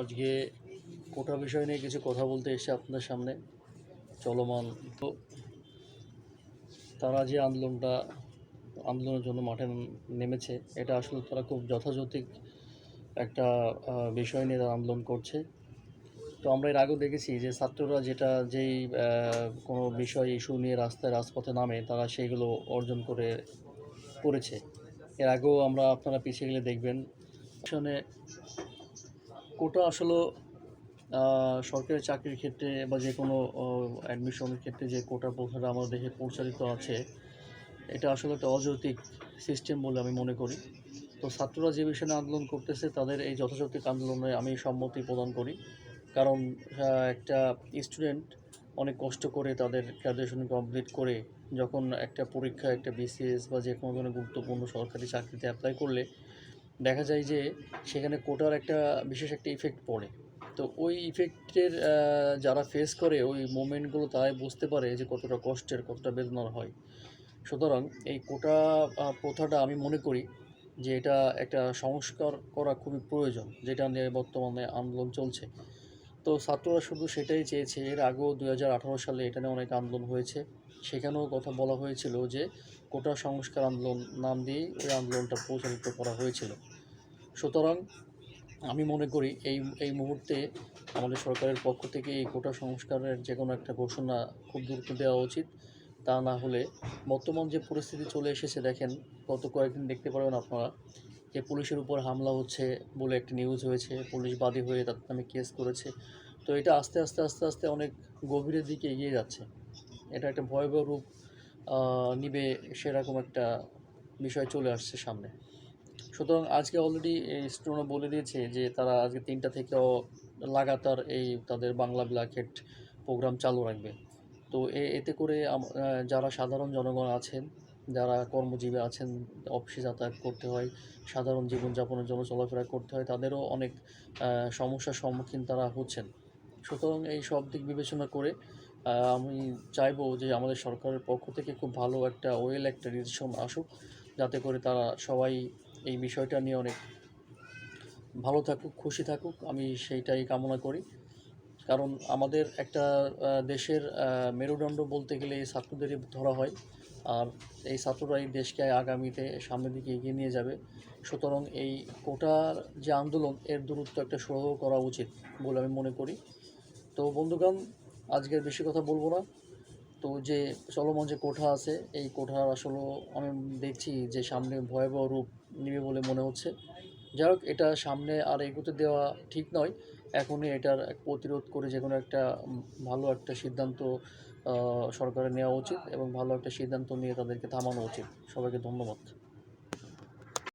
আজকে কোটা বিষয় নিয়ে কিছু কথা বলতে এসে আপনাদের সামনে। চলমান। তো তারা যে আন্দোলনটা, আন্দোলনের জন্য মাঠে নেমেছে, এটা আসলে তারা খুব যথাযথিক একটা বিষয় নিয়ে তারা আন্দোলন করছে। তো আমরা এর আগেও দেখেছি যে ছাত্ররা যেটা যেই কোনো বিষয় ইস্যু নিয়ে রাস্তায় রাজপথে নামে, তারা সেইগুলো অর্জন করে করেছে। এর আগেও আমরা আপনারা পিছিয়ে গেলে দেখবেন। পিছনে কোটা আসলে সরকারি চাকরির ক্ষেত্রে বা যে কোনো অ্যাডমিশনের ক্ষেত্রে যে কোটা প্রথাটা আমাদের দেশে প্রচারিত আছে, এটা আসলে একটা অযৌক্তিক সিস্টেম বলে আমি মনে করি। তো ছাত্ররা যে বিষয়ে আন্দোলন করতেছে, তাদের এই যথাযথিক আন্দোলনে আমি সম্মতি প্রদান করি। কারণ একটা স্টুডেন্ট অনেক কষ্ট করে তাদের গ্র্যাজুয়েশন কমপ্লিট করে যখন একটা পরীক্ষা, একটা বিসিএস বা যে কোনো ধরনের গুরুত্বপূর্ণ সরকারি চাকরিতে অ্যাপ্লাই করলে, দেখা যায় যে সেখানে কোটার একটা বিশেষ একটা ইফেক্ট পড়ে। তো ওই ইফেক্টের যারা ফেস করে, ওই মোমেন্টগুলো তারাই বুঝতে পারে যে কতটা কষ্টের, কতটা বেদনার হয়। সুতরাং এই কোটা প্রথাটা আমি মনে করি যে এটা একটা সংস্কার করা খুবই প্রয়োজন, যেটা নিয়ে বর্তমানে আন্দোলন চলছে। তো ছাত্ররা শুধু সেটাই চেয়েছে। এর আগেও দু হাজার আঠেরো সালে এটা নিয়ে অনেক আন্দোলন হয়েছে। সেখানেও কথা বলা হয়েছিল যে, কোটা সংস্কার আন্দোলন নাম দিয়ে ওই আন্দোলনটা প্রচারিত করা হয়েছিল। সুতরাং আমি মনে করি এই এই মুহূর্তে আমাদের সরকারের পক্ষ থেকে এই কোটা সংস্কারের যে কোনো একটা ঘোষণা খুব দ্রুত দেওয়া উচিত। তা না হলে বর্তমান যে পরিস্থিতি চলে এসেছে, দেখেন, গত কয়েকদিন দেখতে পারবেন আপনারা যে পুলিশের উপর হামলা হচ্ছে বলে একটি নিউজ হয়েছে, পুলিশ বাদী হয়ে তার নামে কেস করেছে। তো এটা আস্তে আস্তে আস্তে আস্তে অনেক গভীরের দিকে এগিয়ে যাচ্ছে। এটা একটা ভয়াবহ রূপ নিবে সেরকম একটা বিষয় চলে আসছে সামনে। সুতরাং আজকে অলরেডি এই স্টুডেন্টরা বলে দিয়েছে যে তারা আজকে তিনটা থেকেও লাগাতার এই তাদের বাংলা ব্ল্যাকেট প্রোগ্রাম চালু রাখবে। তো এতে করে যারা সাধারণ জনগণ আছেন যারা কর্মজীবী আছেন, অফিসে যাতায়াত করতে হয়, সাধারণ জীবনযাপনের জন্য চলাফেরা করতে হয়, তাদেরও অনেক সমস্যার সম্মুখীন তারা হচ্ছেন। সুতরাং এই সব দিক বিবেচনা করে আমি চাইব যে আমাদের সরকারের পক্ষ থেকে খুব ভালো একটা ওয়েল একটা ডিসিশন আসুক, যাতে করে তারা সবাই এই বিষয়টা নিয়ে অনেক ভালো থাকুক, খুশি থাকুক। আমি সেইটাই কামনা করি। কারণ আমাদের একটা দেশের মেরুদণ্ড বলতে গেলে এই ছাত্রদেরই ধরা হয়। আর এই ছাত্ররাই দেশকে আগামীতে সামনের দিকে এগিয়ে নিয়ে যাবে। সুতরাং এই কোটার যে আন্দোলন, এর দূরত্ব একটা সহ করা উচিত বলে আমি মনে করি। তো বন্ধুগণ, আজকের বেশি কথা বলব না। তো যে চলমান যে কোঠা আছে, এই কোঠার আসলে আমি দেখছি যে সামনে ভয়াবহ রূপ নিবে বলে মনে হচ্ছে। যাই হোক, এটা সামনে আর এগোতে দেওয়া ঠিক নয়। এখনই এটার প্রতিরোধ করে যে কোনো একটা ভালো একটা সিদ্ধান্ত সরকারের নেওয়া উচিত এবং ভালো একটা সিদ্ধান্ত নিয়ে তাদেরকে থামানো উচিত। সবাইকে ধন্যবাদ।